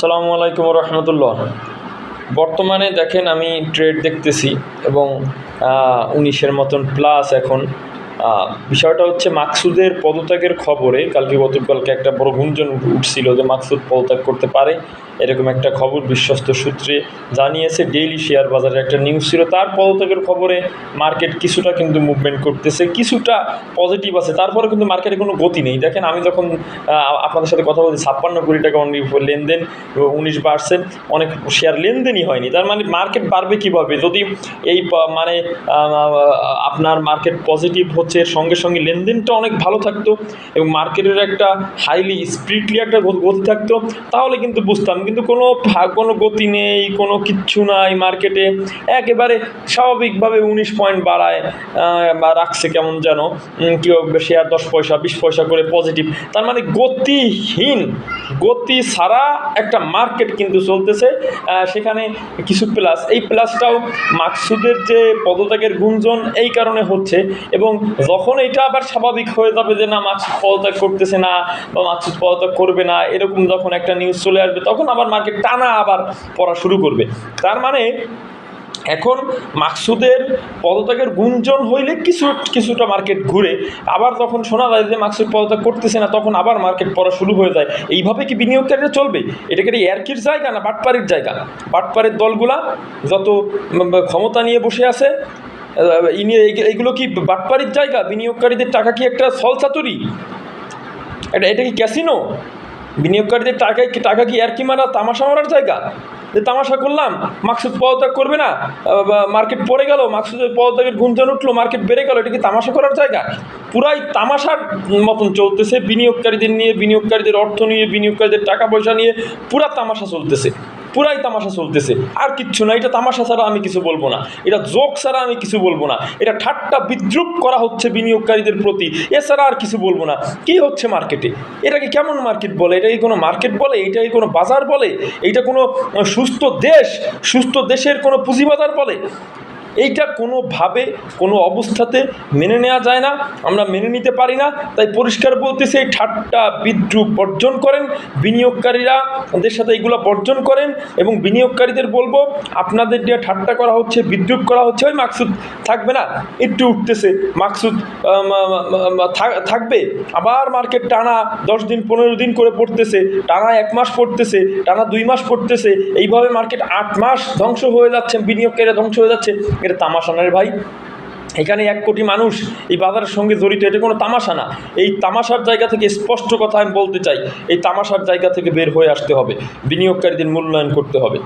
সালামু আলাইকুম রহমতুল্লাহ। বর্তমানে দেখেন আমি ট্রেড দেখতেছি এবং উনিশের মতন প্লাস এখন। বিষয়টা হচ্ছে মাকসুদের পদত্যাগের খবরে, কালকে গতকালকে একটা বড় গুঞ্জন উঠছিল যে মাকসুদ পদত্যাগ করতে পারে, এরকম একটা খবর বিশ্বস্ত সূত্রে জানিয়েছে ডেইলি শেয়ার বাজারে একটা নিউজ ছিল, তার পদত্যাগের খবরে মার্কেট কিছুটা কিন্তু মুভমেন্ট করতেছে, কিছুটা পজিটিভ আছে, তারপরে কিন্তু মার্কেটে কোনো গতি নেই। দেখেন, আমি যখন আপনাদের সাথে কথা বলছি, ছাপ্পান্ন কোটি টাকা অনলি লেনদেন, উনিশ পার্সেন্ট অনেক শেয়ার লেনদেনই হয়নি, তার মানে মার্কেট বাড়বে কীভাবে? যদি এই মানে আপনার মার্কেট পজিটিভ হচ্ছে, এর সঙ্গে সঙ্গে লেনদেনটা অনেক ভালো থাকতো এবং মার্কেটের একটা হাইলি স্পিডলি একটা গতি থাকতো। তাহলে কিন্তু বুঝতাম, কিন্তু কোনো কোনো গতি নেই, কোনো কিচ্ছু নাই মার্কেটে। একেবারে স্বাভাবিকভাবে উনিশ পয়েন্ট বাড়ায় বা রাখছে কেমন যেন কেউ শেয়ার দশ পয়সা, বিশ পয়সা করে পজিটিভ তার মানে গতিহীন, গতি ছাড়া একটা মার্কেট কিন্তু চলতেছে। সেখানে কিছু প্লাস এই প্লাসটাও মাকসুদের যে পদত্যাগের গুঞ্জন, এই কারণে হচ্ছে। এবং যখন এটা আবার স্বাভাবিক হয়ে যাবে যে না মাকসুদ পদত্যাগ করতেছে না বা মাকসুদ পদত্যাগ করবে না, এরকম যখন একটা নিউজ চলে আসবে, তখন আবার মার্কেট টানা আবার পড়া শুরু করবে। তার মানে এখন মাকসুদের পদত্যাগের গুঞ্জন হইলে কিছু, কিছুটা মার্কেট ঘুরে। আবার যখন শোনা যায় যে মাকসুদ পদত্যাগ করতেছে না, তখন আবার মার্কেট পড়া শুরু হয়ে যায়। এইভাবে কি বিনিয়োগকারীরা চলবে? এটাকে এয়ারকির জায়গা না বাটপাড়ির জায়গা? বাটপাড়ির দলগুলা যত ক্ষমতা নিয়ে বসে আছে এইগুলো কি বাটপাড়ির জায়গা? বিনিয়োগকারীদের টাকা কি একটা ছলচাতুরি এটা এটা কি ক্যাসিনো? বিনিয়োগকারীদের টাকায় কি টাকা কি আর কি মারা তামাশা মারার জায়গা? যে তামাশা করলাম, মাকসুদ পদত্যাগ করবে না। মার্কেট পড়ে গেল মাকসুদের পদত্যাগের গুঞ্জন উঠল, মার্কেট বেড়ে গেল, এটা কি তামাশা করার জায়গা? পুরাই তামাশার মতন চলতেছে, বিনিয়োগকারীদের নিয়ে, বিনিয়োগকারীদের অর্থ নিয়ে, বিনিয়োগকারীদের টাকা পয়সা নিয়ে পুরা তামাশা চলতেছে। পুরাই তামাশা চলতেছে। আর কিচ্ছু না, এটা তামাশা ছাড়া আমি কিছু বলব না। এটা জোক ছাড়া আমি কিছু বলব না। এটা ঠাট্টা বিদ্রুপ করা হচ্ছে বিনিয়োগকারীদের প্রতি। এছাড়া আর কিছু বলব না। কি হচ্ছে মার্কেটে? এটাকে কেমন মার্কেট বলে? এটা কি কোনো মার্কেট বলে? এটা কি কোনো বাজার বলে? এটা কোনো সুস্থ দেশ? সুস্থ দেশের কোনো পুঁজিবাজার বলে? এইটা কোনোভাবে, কোনো অবস্থাতে মেনে নেওয়া যায় না, আমরা মেনে নিতে পারি না। তাই পরিষ্কার বলতে সেই ঠাট্টা বিদ্রুপ বর্জন করেন, বিনিয়োগকারীরা ওদের সাথে এইগুলো বর্জন করেন এবং বিনিয়োগকারীদের বলব, আপনাদের যে ঠাট্টা করা হচ্ছে, বিদ্রুপ করা হচ্ছে, ওই মাকসুদ থাকবে না, একটু উঠতেছে। মাকসুদ থাকবে। আবার মার্কেট টানা দশ দিন, পনেরো দিন করে পড়তেছে, টানা এক মাস পড়তেছে, টানা দুই মাস পড়তেছে। এইভাবে মার্কেট আট মাস ধ্বংস হয়ে যাচ্ছে, বিনিয়োগকারীরা ধ্বংস হয়ে যাচ্ছে। এটা তামাশানের ভাই। এখানে এক কোটি মানুষ এই বাজারের সঙ্গে জড়িত, এটা কোনো তামাশা না। এই তামাশার জায়গা থেকে স্পষ্ট কথা আমি বলতে চাই, এই তামাশার জায়গা থেকে বের হয়ে আসতে হবে। বিনিয়োগকারীদের মূল্যায়ন করতে হবে।